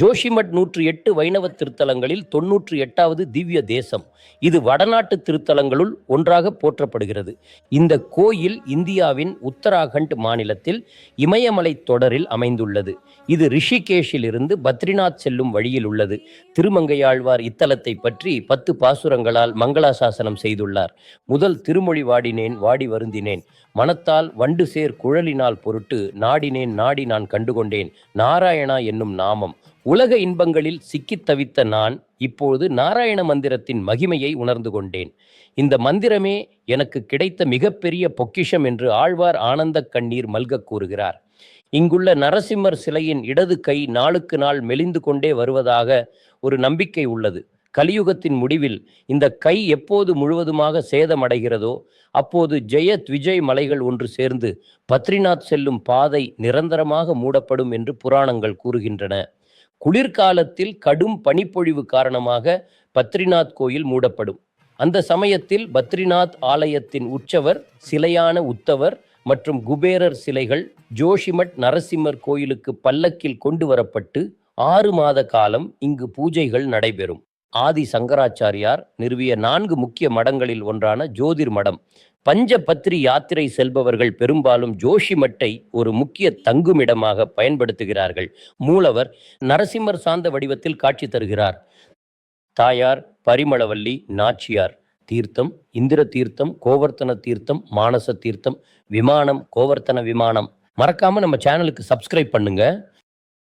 ஜோஷிமட் நூற்றி எட்டு வைணவ திருத்தலங்களில் தொன்னூற்றி எட்டாவது திவ்ய தேசம். இது வடநாட்டு திருத்தலங்களுள் ஒன்றாக போற்றப்படுகிறது. இந்த கோயில் இந்தியாவின் உத்தராகண்ட் மாநிலத்தில் இமயமலை தொடரில் அமைந்துள்ளது. இது ரிஷிகேஷில் இருந்து பத்ரிநாத் செல்லும் வழியில் உள்ளது. திருமங்கையாழ்வார் இத்தலத்தை பற்றி பத்து பாசுரங்களால் மங்களாசாசனம் செய்துள்ளார். முதல் திருமொழி வாடினேன் வாடி வருந்தினேன். மனத்தால் வண்டு சேர் குழலினால் பொருட்டு நாடினேன் நாடி நான் கண்டுகொண்டேன். நாராயணா என்னும் நாமம். உலக இன்பங்களில் சிக்கித் தவித்த நான் இப்போது நாராயண மந்திரத்தின் மகிமையை உணர்ந்து கொண்டேன். இந்த மந்திரமே எனக்கு கிடைத்த மிகப்பெரிய பொக்கிஷம் என்று ஆழ்வார் ஆனந்த கண்ணீர் மல்கக் கூறுகிறார். இங்குள்ள நரசிம்மர் சிலையின் இடது கை நாளுக்கு நாள் மெலிந்து கொண்டே வருவதாக ஒரு நம்பிக்கை உள்ளது. கலியுகத்தின் முடிவில் இந்த கை எப்போது முழுவதுமாக சேதமடைகிறதோ அப்போது ஜெயத் விஜய் மலைகள் ஒன்று சேர்ந்து பத்ரிநாத் செல்லும் பாதை நிரந்தரமாக மூடப்படும் என்று புராணங்கள் கூறுகின்றன. குளிர்காலத்தில் கடும் பனிப்பொழிவு காரணமாக பத்ரிநாத் கோயில் மூடப்படும். அந்த சமயத்தில் பத்ரிநாத் ஆலயத்தின் உற்சவர் சிலையான உத்தவர் மற்றும் குபேரர் சிலைகள் ஜோஷிமட் நரசிம்மர் கோயிலுக்கு பல்லக்கில் கொண்டு வரப்பட்டு ஆறு மாத காலம் இங்கு பூஜைகள் நடைபெறும். ஆதி சங்கராச்சாரியார் நிறுவிய நான்கு முக்கிய மடங்களில் ஒன்றான ஜோதிர் மடம் பஞ்சபத்ரி யாத்திரை செல்பவர்கள் பெரும்பாலும் ஜோஷிமட்டை ஒரு முக்கிய தங்குமிடமாக பயன்படுத்துகிறார்கள். மூலவர் நரசிம்மர் சார்ந்த வடிவத்தில் காட்சி தருகிறார். தாயார் பரிமளவல்லி நாச்சியார். தீர்த்தம் இந்திர தீர்த்தம் கோவர்த்தன தீர்த்தம் மானச தீர்த்தம் விமானம் கோவர்த்தன விமானம். மறக்காம நம்ம சேனலுக்கு சப்ஸ்கிரைப் பண்ணுங்க.